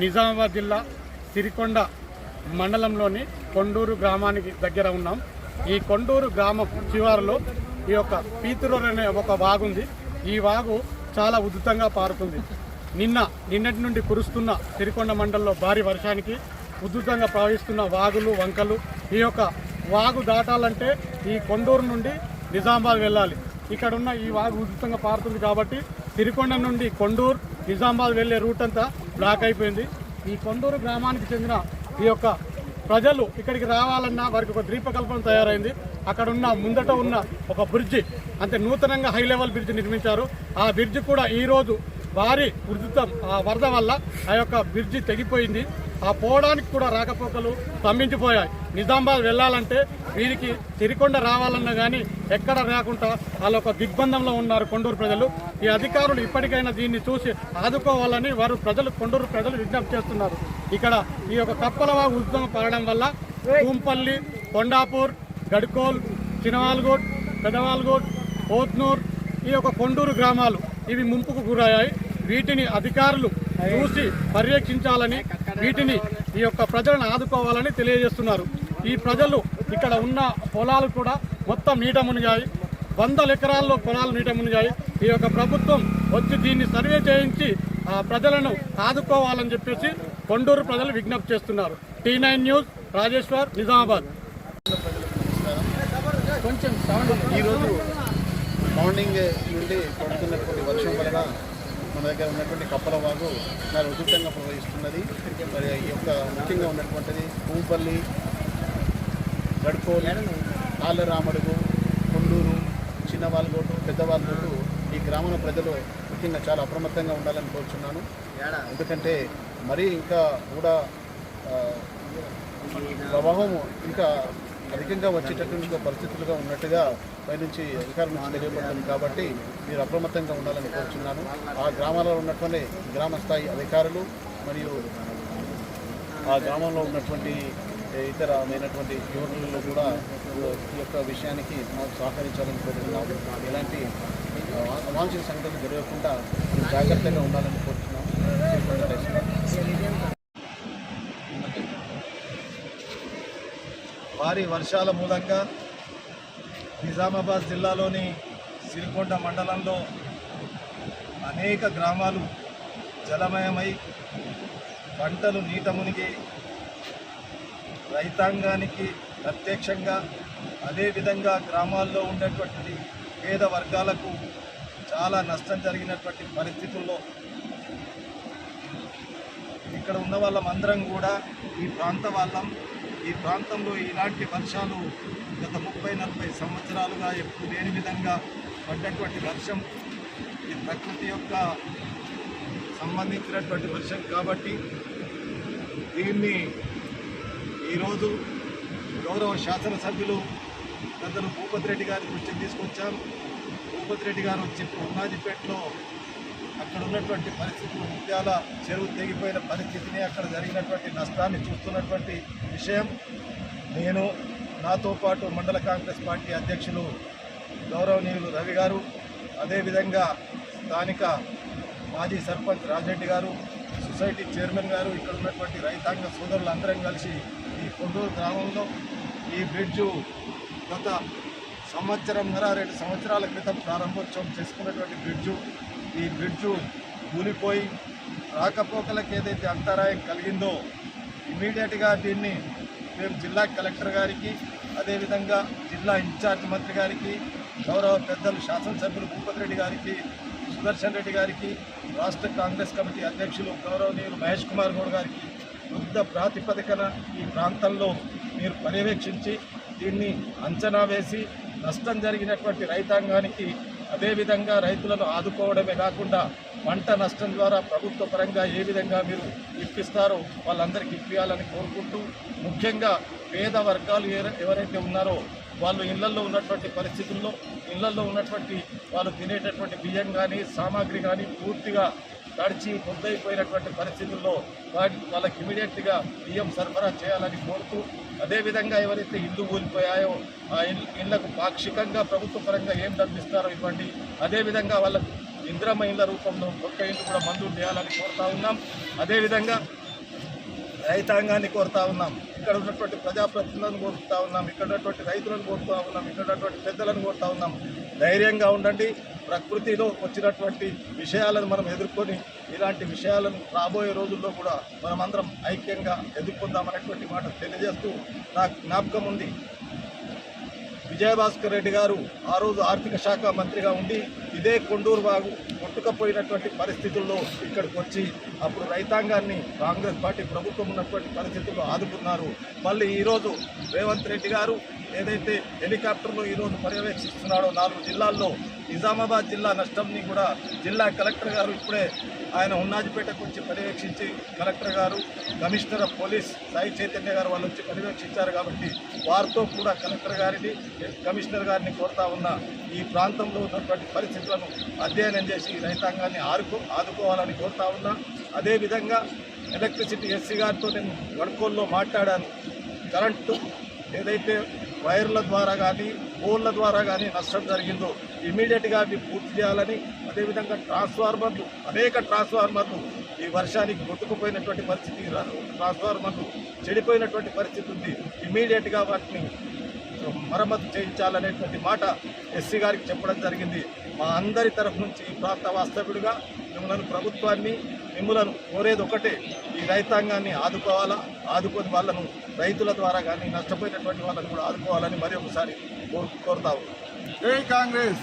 నిజామాబాద్ జిల్లా సిరికొండ మండలంలోని కొండూరు గ్రామానికి దగ్గర ఉన్నాం. ఈ కొండూరు గ్రామం శివారులో ఈ యొక్క పీతురూరు అనే ఒక వాగుంది. ఈ వాగు చాలా ఉధృతంగా పారుతుంది. నిన్న నిన్నటి నుండి కురుస్తున్న సిరికొండ మండలంలో భారీ వర్షానికి ఉధృతంగా ప్రవహిస్తున్న వాగులు వంకలు ఈ యొక్క వాగు దాటాలంటే ఈ కొండూరు నుండి నిజామాబాద్ వెళ్ళాలి. ఇక్కడ ఉన్న ఈ వాగు ఉధృతంగా పారుతుంది కాబట్టి సిరికొండ నుండి కొండూరు నిజామాబాద్ వెళ్ళే రూట్ అంతా బ్లాక్ అయిపోయింది. ఈ కొండూరు గ్రామానికి చెందిన ఈ యొక్క ప్రజలు ఇక్కడికి రావాలన్నా వారికి ఒక ద్వీపకల్పన తయారైంది. అక్కడ ఉన్న ముందట ఉన్న ఒక బ్రిడ్జి అంటే నూతనంగా హై లెవెల్ బ్రిడ్జ్ నిర్మించారు. ఆ బ్రిడ్జ్ కూడా ఈరోజు భారీ ఉధృతం ఆ వరద వల్ల ఆ యొక్క బ్రిడ్జి తెగిపోయింది. ఆ పోవడానికి కూడా రాకపోకలు స్తంభించిపోయాయి. నిజామాబాద్ వెళ్ళాలంటే వీరికి సిరికొండ రావాలన్నా కానీ ఎక్కడ రాకుండా వాళ్ళ ఒక దిగ్బంధంలో ఉన్నారు కొండూరు ప్రజలు. ఈ అధికారులు ఇప్పటికైనా దీన్ని చూసి ఆదుకోవాలని వారు ప్రజలు కొండూరు ప్రజలు విజ్ఞప్తి చేస్తున్నారు. ఇక్కడ ఈ యొక్క కప్పలవాగు ఉద్యమం పడడం వల్ల కూంపల్లి కొండాపూర్ గడ్కోల్ చినవాల్గూడ్ పెదవాల్గూడ్ పోత్నూర్ ఈ యొక్క కొండూరు గ్రామాలు ఇవి ముంపుకు గురయ్యాయి. వీటిని అధికారులు చూసి పర్యవేక్షించాలని వీటిని ఈ యొక్క ప్రజలను ఆదుకోవాలని తెలియజేస్తున్నారు. ఈ ప్రజలు ఇక్కడ ఉన్న పొలాలు కూడా మొత్తం నీట మునిగాయి. వందల ఎకరాల్లో పొలాలు నీట మునిగాయి. ఈ యొక్క ప్రభుత్వం వచ్చి దీన్ని సర్వే చేయించి ఆ ప్రజలను ఆదుకోవాలని చెప్పేసి కొండూరు ప్రజలు విజ్ఞప్తి చేస్తున్నారు. T nine news Rajeshwar Nizamabad. కొంచెం సౌండ్ ఈరోజు మార్నింగ్ నుండి పడుతున్నటువంటి వర్షం వలన మన దగ్గర ఉన్నటువంటి కప్పల వాగు చాలా ఉధృతంగా ప్రవహిస్తున్నది. మరి ఈ యొక్క ముఖ్యంగా ఉన్నటువంటిది పూపల్లి గడ్కోల్ తాళ్ళరామడుగు కొండూరు చిన్నవాళ్ళగోటు పెద్దవాళ్ళగోటు ఈ గ్రామాల ప్రజలు ముఖ్యంగా చాలా అప్రమత్తంగా ఉండాలని కోరుచున్నాను. ఎందుకంటే మరీ ఇంకా కూడా ప్రభావం ఇంకా అధికంగా వచ్చేటటువంటి పరిస్థితులుగా ఉన్నట్టుగా పైనుంచి అధికారుల నుంచి తెలియబడుతుంది కాబట్టి మీరు అప్రమత్తంగా ఉండాలని కోరుచున్నాను. ఆ గ్రామాలలో ఉన్నటువంటి గ్రామ స్థాయి అధికారులు మరియు ఆ గ్రామంలో ఉన్నటువంటి ఇతరమైనటువంటి యువకులలో కూడా ఈ యొక్క విషయానికి మాకు సహకరించాలని కోరుతున్నాము. ఇలాంటి అవాంఛిత సంఘటనలు జరగకుండా జాగ్రత్తగా ఉండాలని కోరుతున్నాము. భారీ వర్షాల మూలంగా నిజామాబాద్ జిల్లాలోని సిరికొండ మండలంలో అనేక గ్రామాలు జలమయమై పంటలు నీట మునిగి రైతాంగానికి ప్రత్యక్షంగా అదేవిధంగా గ్రామాల్లో ఉండేటువంటి పేద వర్గాలకు చాలా నష్టం జరిగినటువంటి పరిస్థితుల్లో ఇక్కడ ఉన్న వాళ్ళమందరం కూడా ఈ ప్రాంత వాళ్ళం. ఈ ప్రాంతంలో ఇలాంటి వర్షాలు గత ముప్పై నలభై సంవత్సరాలుగా ఎప్పుడు లేని విధంగా పడ్డటువంటి వర్షం ఈ ప్రకృతి యొక్క సంబంధించినటువంటి వర్షం కాబట్టి దీన్ని ఈరోజు గౌరవ శాసనసభ్యులు పెద్దలు భూపతి రెడ్డి గారి దృష్టికి తీసుకొచ్చాం. భూపతి రెడ్డి గారు వచ్చి ఉన్నాజిపేటలో అక్కడ ఉన్నటువంటి పరిస్థితులు ముత్యాల చెరువు తెగిపోయిన పరిస్థితిని అక్కడ జరిగినటువంటి నష్టాన్ని చూస్తున్నటువంటి విషయం నేను నాతో పాటు మండల కాంగ్రెస్ పార్టీ అధ్యక్షులు గౌరవనీయులు రవి గారు అదేవిధంగా స్థానిక మాజీ సర్పంచ్ రాజరెడ్డి గారు సొసైటీ చైర్మన్ గారు ఇక్కడ ఉన్నటువంటి రైతాంగ సోదరులు అందరం కలిసి ఈ కొండూరు గ్రామంలో ఈ బ్రిడ్జు గత సంవత్సరంన్నర రెండు సంవత్సరాల క్రితం ప్రారంభోత్సవం చేసుకున్నటువంటి బ్రిడ్జు. ఈ బ్రిడ్జు కూలిపోయి రాకపోకలకు ఏదైతే అంతరాయం కలిగిందో ఇమీడియట్గా దీన్ని మేము జిల్లా కలెక్టర్ గారికి అదేవిధంగా జిల్లా ఇన్ఛార్జ్ మంత్రి గారికి గౌరవ పెద్దలు శాసనసభ్యులు భూపతి రెడ్డి గారికి సుదర్శన్ రెడ్డి గారికి రాష్ట్ర కాంగ్రెస్ కమిటీ అధ్యక్షులు గౌరవనీయులు మహేష్ కుమార్ గౌడ్ గారికి యుద్ధ ప్రాతిపదికన ఈ ప్రాంతంలో మీరు పర్యవేక్షించి దీన్ని అంచనా వేసి నష్టం జరిగినటువంటి రైతాంగానికి అదేవిధంగా రైతులను ఆదుకోవడమే కాకుండా పంట నష్టం ద్వారా ప్రభుత్వ పరంగా ఏ విధంగా మీరు ఇప్పిస్తారో వాళ్ళందరికీ ఇప్పించాలని కోరుకుంటూ ముఖ్యంగా పేద వర్గాలు ఏ- ఎవరైతే ఉన్నారో వాళ్ళు ఇళ్ళలో ఉన్నటువంటి పరిస్థితుల్లో ఇళ్ళలో ఉన్నటువంటి వాళ్ళు తినేటటువంటి బియ్యం కానీ సామాగ్రి కానీ పూర్తిగా తడిచి పొద్దైపోయినటువంటి పరిస్థితుల్లో వాటి వాళ్ళకి ఇమీడియట్గా బియ్యం సరఫరా చేయాలని కోరుతూ అదేవిధంగా ఎవరైతే ఇల్లు కూలిపోయాయో ఆ ఇల్- ఇళ్ళకు పాక్షికంగా ప్రభుత్వ పరంగా ఏం డబ్బిస్తారో ఇవ్వండి. అదేవిధంగా వాళ్ళకు ఇంద్రమ ఇళ్ళ రూపంలో కొత్త ఇల్లు కూడా మంజూరు చేయాలని కోరుతా ఉన్నాం. అదేవిధంగా రైతాంగాన్ని కోరుతా ఉన్నాం. ఇక్కడ ఉన్నటువంటి ప్రజాప్రతినిధులను కోరుతా ఉన్నాం. ఇక్కడ ఉన్నటువంటి రైతులను కోరుతా ఉన్నాం. ఇక్కడ ఉన్నటువంటి పెద్దలను కోరుతా ఉన్నాం. ధైర్యంగా ఉండండి. ప్రకృతిలో వచ్చినటువంటి విషయాలను మనం ఎదుర్కొని ఇలాంటి విషయాలను రాబోయే రోజుల్లో కూడా మనమందరం ఐక్యంగా ఎదుర్కొందామనేటువంటి మాట తెలియజేస్తూ నాకు జ్ఞాపకం ఉంది. విజయభాస్కర్ రెడ్డి గారు ఆ రోజు ఆర్థిక శాఖ మంత్రిగా ఉండి ఇదే కొండూరు బాగు కొట్టుకపోయినటువంటి పరిస్థితుల్లో ఇక్కడికి వచ్చి అప్పుడు రైతాంగాన్ని కాంగ్రెస్ పార్టీ ప్రభుత్వం ఉన్నటువంటి పరిస్థితుల్లో ఆదుకున్నారు. మళ్ళీ ఈరోజు రేవంత్ రెడ్డి గారు ఏదైతే హెలికాప్టర్లో ఈరోజు పర్యవేక్షిస్తున్నాడో నాలుగు జిల్లాల్లో నిజామాబాద్ జిల్లా నష్టంని కూడా జిల్లా కలెక్టర్ గారు ఇప్పుడే ఆయన ఉన్నాజిపేటకు వచ్చి పర్యవేక్షించి కలెక్టర్ గారు commissioner of police Sai Chaitanya గారు వాళ్ళు వచ్చి పర్యవేక్షించారు కాబట్టి వారితో కూడా కలెక్టర్ గారిని కమిషనర్ గారిని కోరుతా ఉన్న ఈ ప్రాంతంలో ఉన్నటువంటి పరిస్థితులను అధ్యయనం చేసి రైతాంగాన్ని ఆరుకో ఆదుకోవాలని కోరుతా ఉన్నా. అదేవిధంగా ఎలక్ట్రిసిటీ ఎస్సీ గారితో నేను వడ్కోల్లో మాట్లాడాను. కరెంటు ఏదైతే వైర్ల ద్వారా కానీ పోల్ల ద్వారా కానీ నష్టం జరిగిందో ఇమీడియట్గా అవి పూర్తి చేయాలని అదేవిధంగా ట్రాన్స్ఫార్మర్లు అనేక ట్రాన్స్ఫార్మర్లు ఈ వర్షానికి కొట్టుకుపోయినటువంటి పరిస్థితి ట్రాన్స్ఫార్మర్లు చెడిపోయినటువంటి పరిస్థితి ఉంది. ఇమీడియట్గా వాటిని మరమ్మతు చేయించాలనేటువంటి మాట ఎస్సీ గారికి చెప్పడం జరిగింది. మా అందరి తరఫు నుంచి ఈ ప్రాంత వాస్తవ్యుడిగా మిమ్మల్ని ప్రభుత్వాన్ని మిమ్మలను కోరేది ఒకటే ఈ రైతాంగాన్ని ఆదుకోవాలా? ఆదుకొని వాళ్ళను రైతుల ద్వారా కానీ నష్టపోయినటువంటి వాళ్ళని కూడా ఆదుకోవాలని మరి ఒకసారి కోరు జై కాంగ్రెస్!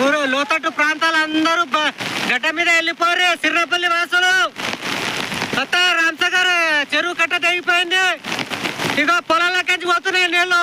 లోతట్టు ప్రాంతాలందరూ అందరూ గడ్డ మీద వెళ్ళిపోరు సిర్రపల్లి వాసులు. కొత్త రామసాగర్ చెరువు కట్ట తెగిపోయింది. ఇగో పొలాలకి పోతున్నాయి నీళ్ళు